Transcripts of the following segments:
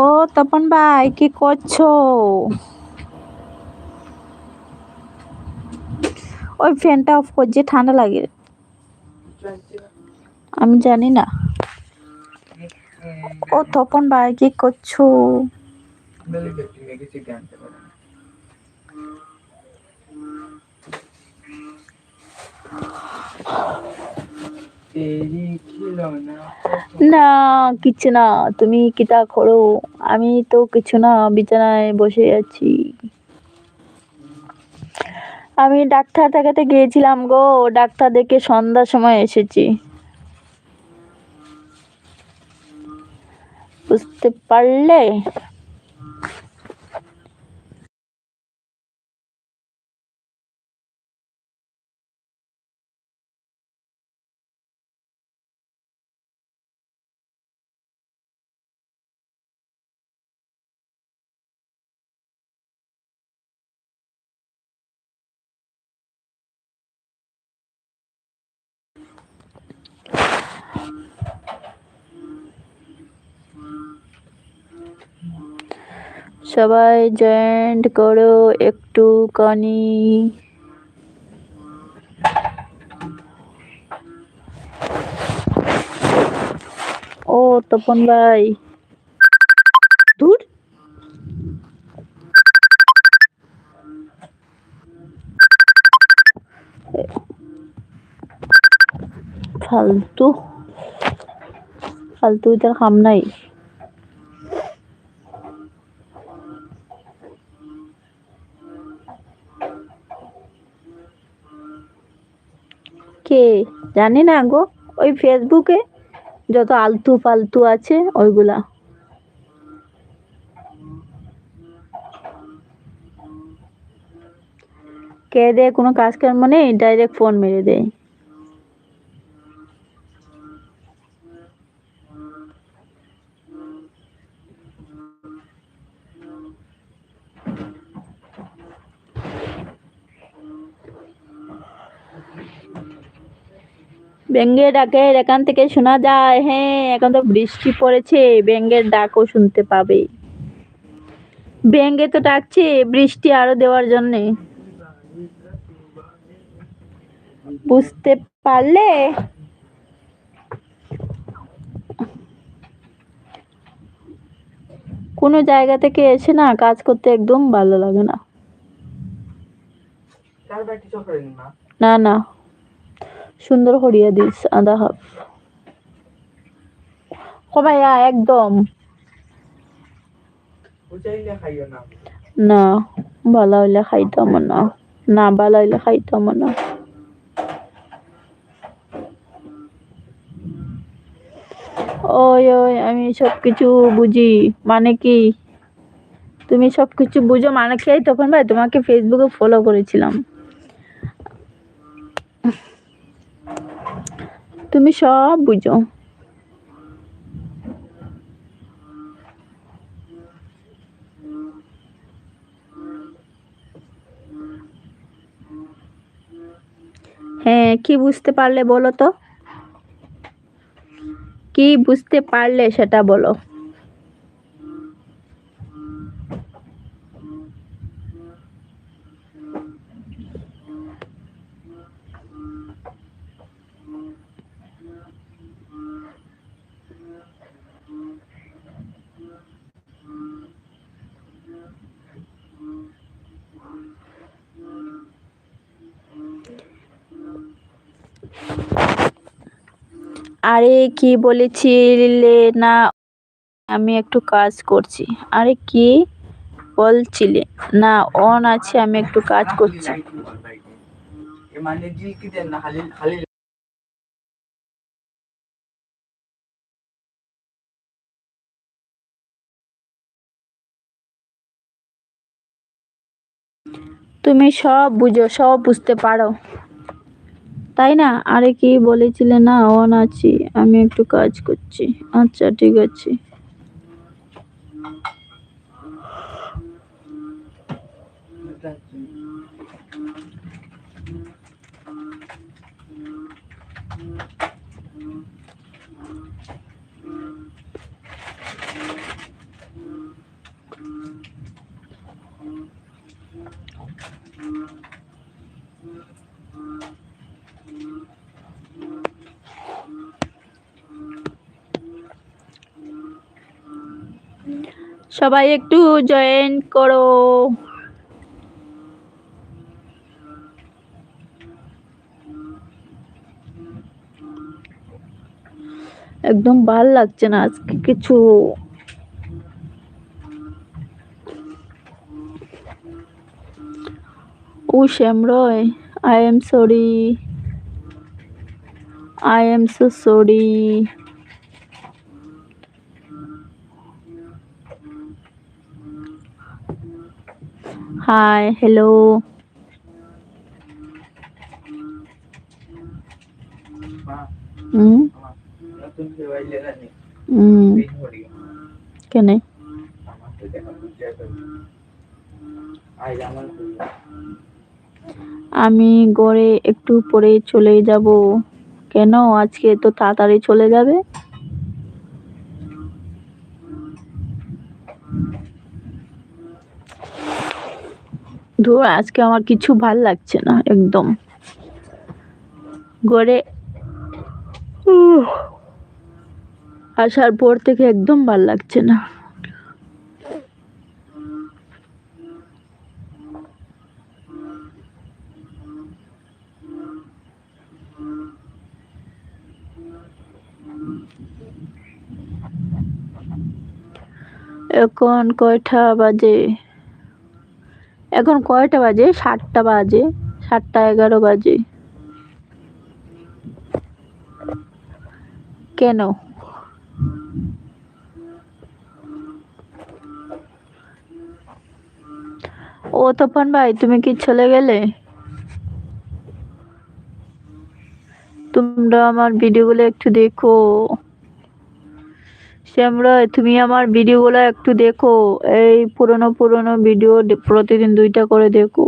ও, তপন ভাই, কি করছ? ওই ফ্যানটা অফ করছে, ঠান্ডা লাগে। আমি জানি না। ও, তপন ভাই, কি করছ? না, কিছু না। তুমি কিতা করো? আমি তো কিছু না, বিছানায় বসে আছি। আমি ডাক্তার দেখাতে গিয়েছিলাম গো। ডাক্তার দেখে সন্ধ্যার সময় এসেছি। বুঝতে পারলে? সবাই জয়েন্ট করো একটু কানি। ও তপন ভাই। দূর? ফালতু। ফালতু ইতার কাম নাই কে জানি না গো, ওই ফেসবুকে যত আলতু ফালতু আছে ওইগুলা। কে দেয় কোনো কাজকর্ম নেই ডাইরেক্ট ফোন মেরে দেয়। ব্যাঙ্গের ডাকের এখান থেকে শোনা যায় হ্যাঁ এখন তো বৃষ্টি পড়েছে ব্যাঙ্গের ডাকও শুনতে পাবে। ব্যাঙ্গে তো ডাকছে বৃষ্টি আরও দেওয়ার জন্যে। বুঝতে পারলে? কোনো জায়গা থেকে এসে না কাজ করতে একদম ভালো লাগে না। না না। সুন্দর করিয়া দিস আদা হাফ। কমাইয়া একদম। না। ভালো হইলে খাইতাম না। না ভালো হইলে খাইতাম না। ওই ওই আমি সব কিছু বুঝি। মানে কি? তুমি সব কিছু বুঝো মানে কি? তখন ভাই তোমাকে ফেসবুকে ফলো করেছিলাম। তুমি সব বুঝো। হ্যাঁ কি বুঝতে পারলে বলো তো? কি বুঝতে পারলে সেটা বলো। আরে কি বলেছিলে? না, আমি একটু কাজ করছি। আরে কি বলছিলে? না অন আছে, আমি একটু কাজ করছি। তুমি সব বুঝো, সব বুঝতে পারো। তাই না? আরে কি বলেছিলে? না অন আছি আমি একটু কাজ করছি। আচ্ছা ঠিক আছে। সবাই একটু জয়েন করো। একদম ভালো লাগছে না আজকে কিছু। ও Shyam Roy I am sorry I am so sorry hi I আমার আমি গড়ে একটু পরে চলে যাব। কেন? আজকে তো তাড়াতাড়ি চলে যাবে? ধুর আজকে আমার কিছু ভালো লাগছে না, একদম। গড়ে আসার পর থেকে একদম ভালো লাগছে না। এখন কয়টা বাজে? এখন কয়টা বাজে? সাতটা বাজে। সাতটা এগারো বাজে। কেন? ও তপন ভাই, তুমি কি চলে গেলে? তোমরা আমার ভিডিওগুলো একটু দেখো। শ্যামরয় তুমি আমার ভিডিওগুলো একটু দেখো। এই পুরনো পুরনো ভিডিও প্রতিদিন দুইটা করে দেখো।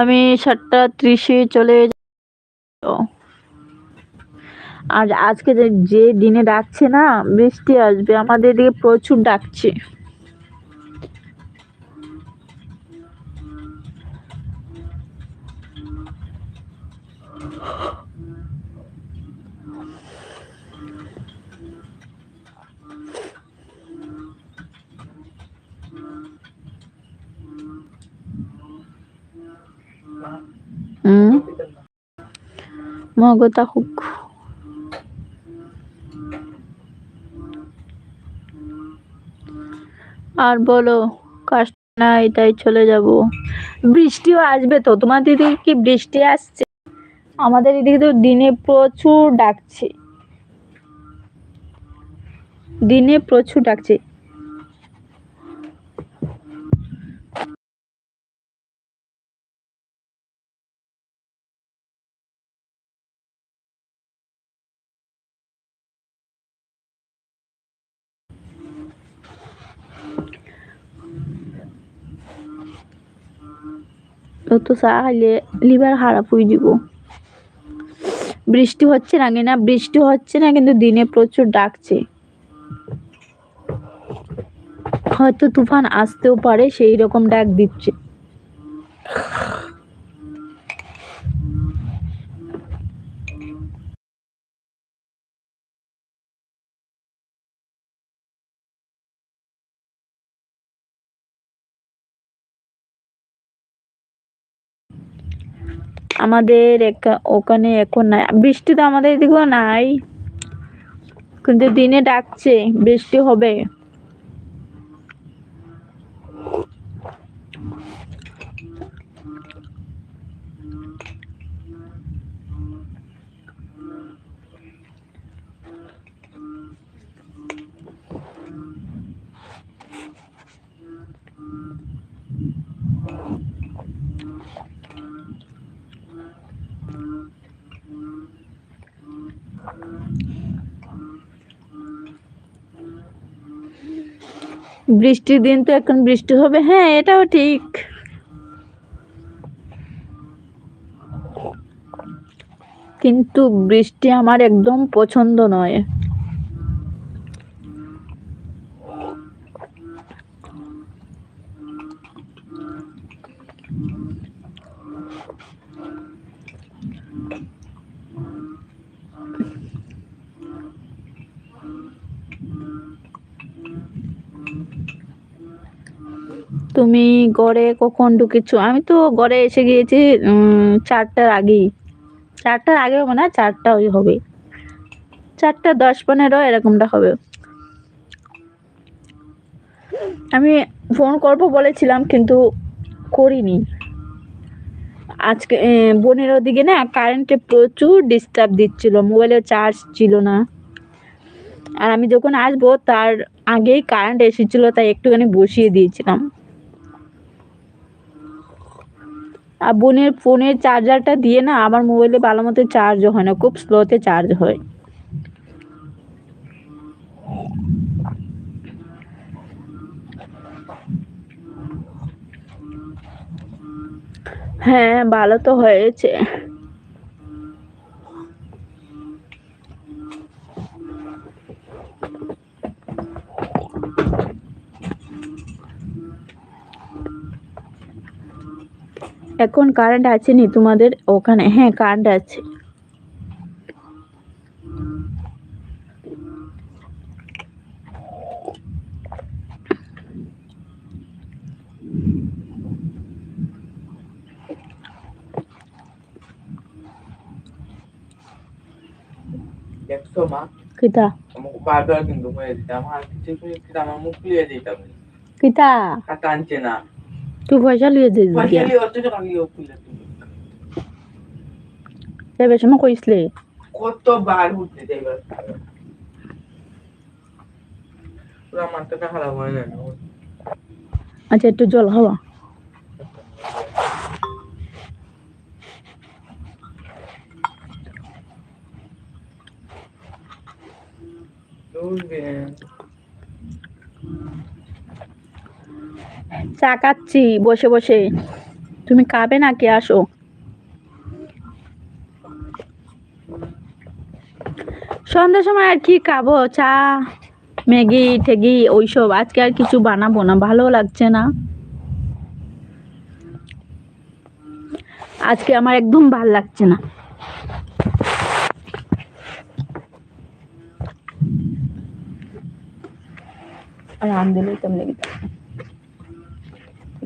আমি সাতটা ত্রিশে চলে। আর আজকে যে দিনে ডাকছে না, বৃষ্টি আসবে, আমাদের এদিকে প্রচুর ডাকছে। মগতা হোক আর বলো কাজ নাই, তাই চলে যাব। বৃষ্টিও আসবে তো তোমাদের দিকে কি বৃষ্টি আসছে? আমাদের এদিকে তো দিনে প্রচুর ডাকছে। দিনে প্রচুর ডাকছে। তো খাইলে লিভার খারাপ হয়ে যাব। বৃষ্টি হচ্ছে না না বৃষ্টি হচ্ছে না কিন্তু দিনে প্রচুর ডাকছে। হয়তো তুফান আসতেও পারে সেই রকম ডাক দিচ্ছে। আমাদের ওখানে এখন নাই। বৃষ্টি তো আমাদের এদিকেও নাই। কিন্তু দিনে ডাকছে বৃষ্টি হবে। বৃষ্টির দিন তো এখন বৃষ্টি হবে। হ্যাঁ এটাও ঠিক। কিন্তু বৃষ্টি আমার একদম পছন্দ নয়। ঘরে কখন ঢুকেছো আমি তো ঘরে এসে গিয়েছি চারটার আগেই। চারটার আগে হবে না চারটা ওই হবে। চারটা দশ পনেরো এরকমটা হবে। আমি ফোন করব বলেছিলাম, কিন্তু করিনি। আজকে বোনের ওদিকে না কারেন্টে প্রচুর ডিস্টার্ব দিচ্ছিল মোবাইলে চার্জ ছিল না। আর আমি যখন আসব, তার আগেই কারেন্ট এসেছিল, তাই একটুখানি বসিয়ে দিয়েছিলাম। আর বোনের ফোনের চার্জারটা দিয়ে না আমার মোবাইলে ভালো মতো চার্জ হয় না, খুব স্লোতে চার্জ হয়। হ্যাঁ ভালো তো হয়েছে। এখন কারেন্ট আছে নি তোমাদের ওখানে? হ্যাঁ কারেন্ট আছে। কিতা? বারবার কিন্তু হয়ে দিতে। আমার কিছু আমার মুখ কিতা? আনছে না। তুই পয়সা লিয়ে লিয়ে খুলে সময় কইসলে উঠতে খারাপ হয়ে গেল আচ্ছা একটু জল খাওয়া। চলবে চা খাচ্ছি বসে বসে। তুমি খাবে নাকি? আসো। সন্ধ্যার সময় আর কি খাব? চা, ম্যাগি, ঠেগি, ওইসব। আজকে আর কিছু বানাবো না। ভালো লাগছে না। আজকে আমার একদম ভালো লাগছে না। আর আন্দোলন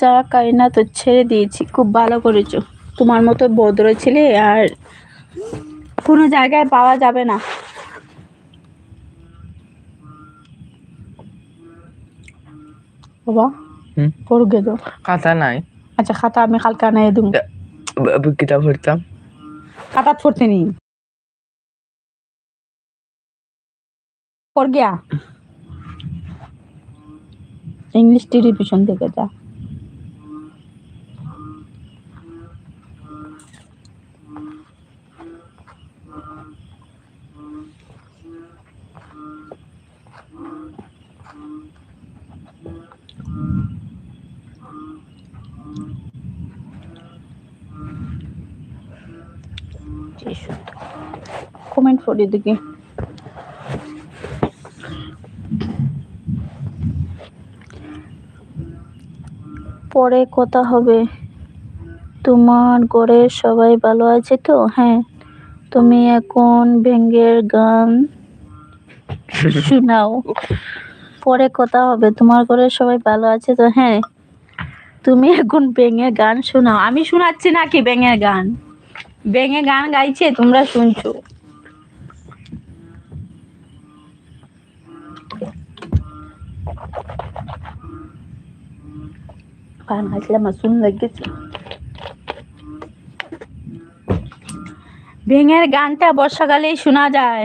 চা কাইনা তো ছেড়ে দিয়েছি। খুব ভালো করেছ। তোমার মতো ভদ্র ছেলে আর কোনো জায়গায় পাওয়া যাবে না। বাবা পড়গে তো খাতা নাই। আচ্ছা খাতা আমি কালকে আনাই দিব কিতাব পড়তাম। খাতা পড়তে নি পড় গিয়া। ইংলিশ টেলিভিশন যা। কমেন্ট করে দিকে পরে কথা হবে। তোমার ঘরে সবাই ভালো আছে তো? হ্যাঁ। তুমি এখন ব্যঙ্গের গান শোনাও। পরে কথা হবে। তোমার ঘরে সবাই ভালো আছে তো? হ্যাঁ। তুমি এখন ব্যঙ্গের গান শোনাও। আমি শোনাচ্ছি নাকি ব্যঙ্গের গান? ব্যঙ্গে গান গাইছে, তোমরা শুনছো। গান গাইছিলাম শুন লেগেছে। ভেঙের গানটা বর্ষাকালেই শোনা যায়।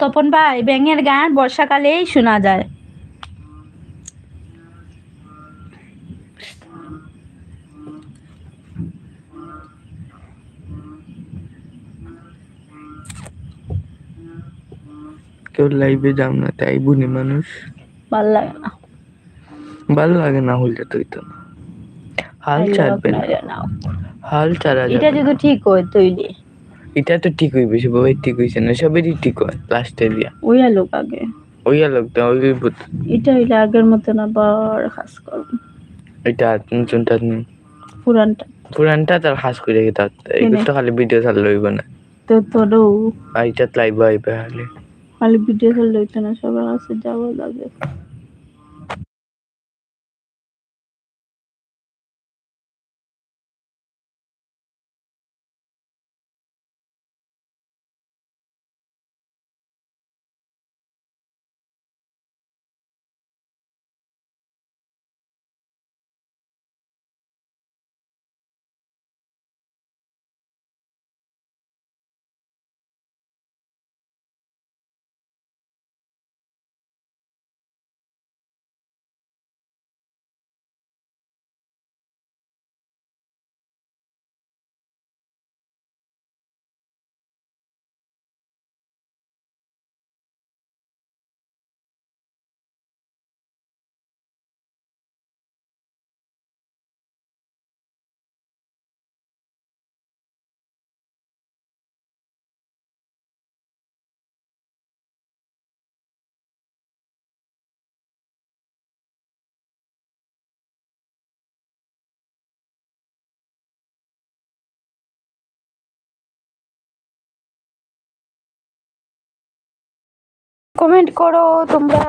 তপন ভাই ব্যাঙের গান বর্ষাকালেই শোনা যায়। কেউ লাইভে যাও না তাই বুনি মানুষ। ভালো লাগে না। ভালো লাগে না হলে তুই তো না। হাল ছাড়বে না। হাল ছাড়া এটা যদি ঠিক হয় তৈরি এটা তো ঠিক হইবে সে বাবাই ঠিক হইছে না সবেরই ঠিক হয় লাস্টে দিয়া। ওই লোক আগে। ওই লোকটা ওই বুত এটা হইলে আগের মতন আবার হাস করব। এটা নতুনটা নেই। পুরানটা। পুরানটা তার হাস করে গেতে এগুলো তো খালি ভিডিও ছাড়লে হইব না। তো তোরও। আইটা লাইভ আইবে খালি। খালি ভিডিও করলে না সবার কাছে যাওয়া লাগে। কমেন্ট করো তোমরা।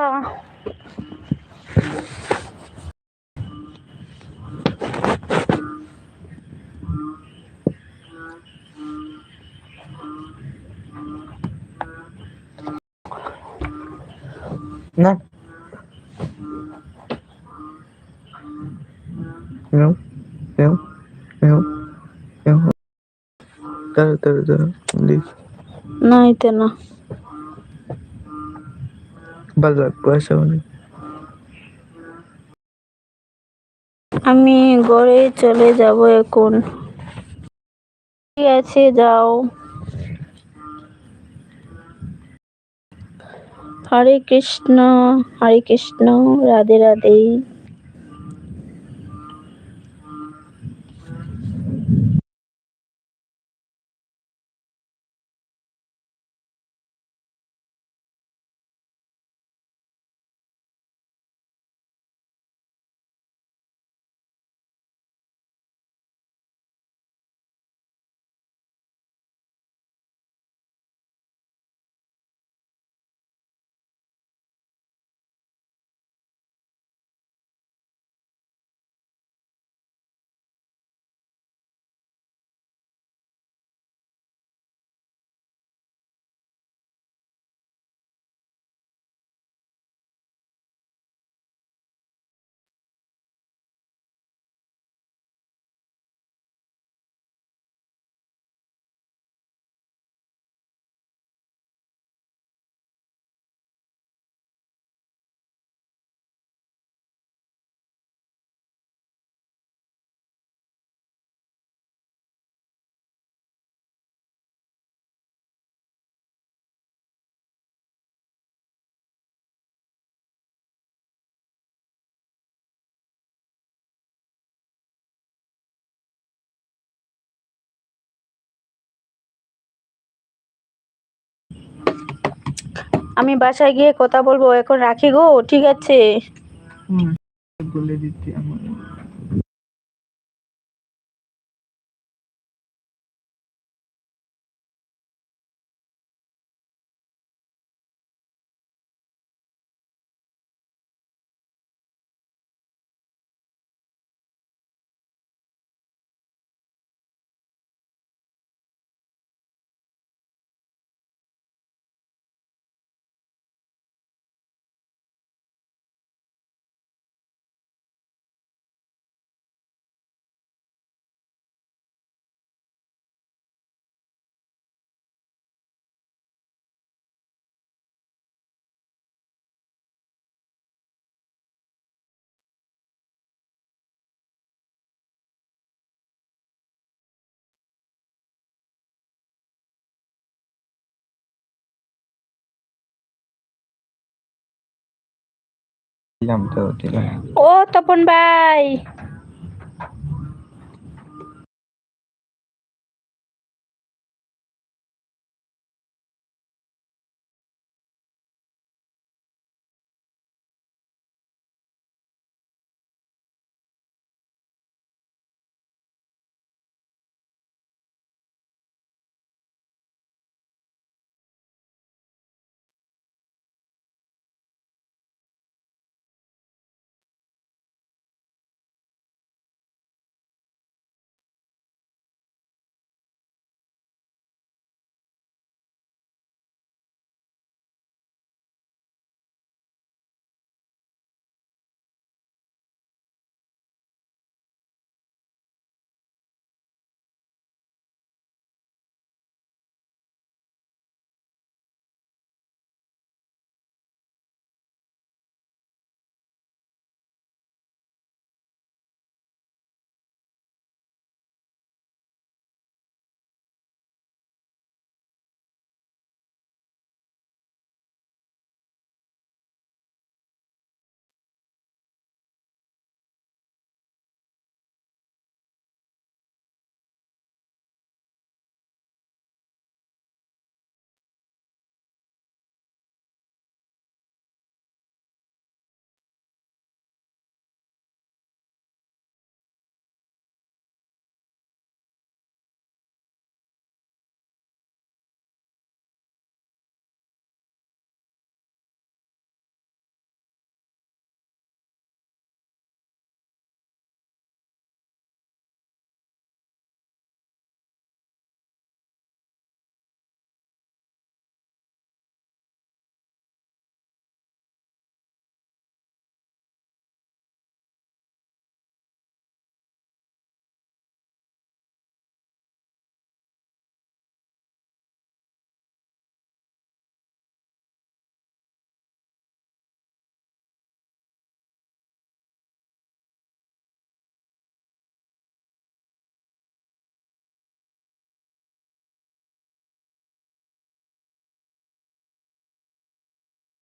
না। No, no, no, no. দাঁড়া দাঁড়া দাঁড়া লিখ। না এতে না। আমি ঘরে চলে যাব এখন। ঠিক আছে যাও। হরে কৃষ্ণ হরে কৃষ্ণ রাধে রাধে। আমি বাসায় গিয়ে কথা বলব এখন রাখি গো ঠিক আছে? বলে আমার দিলাম তো ও তপন ভাই।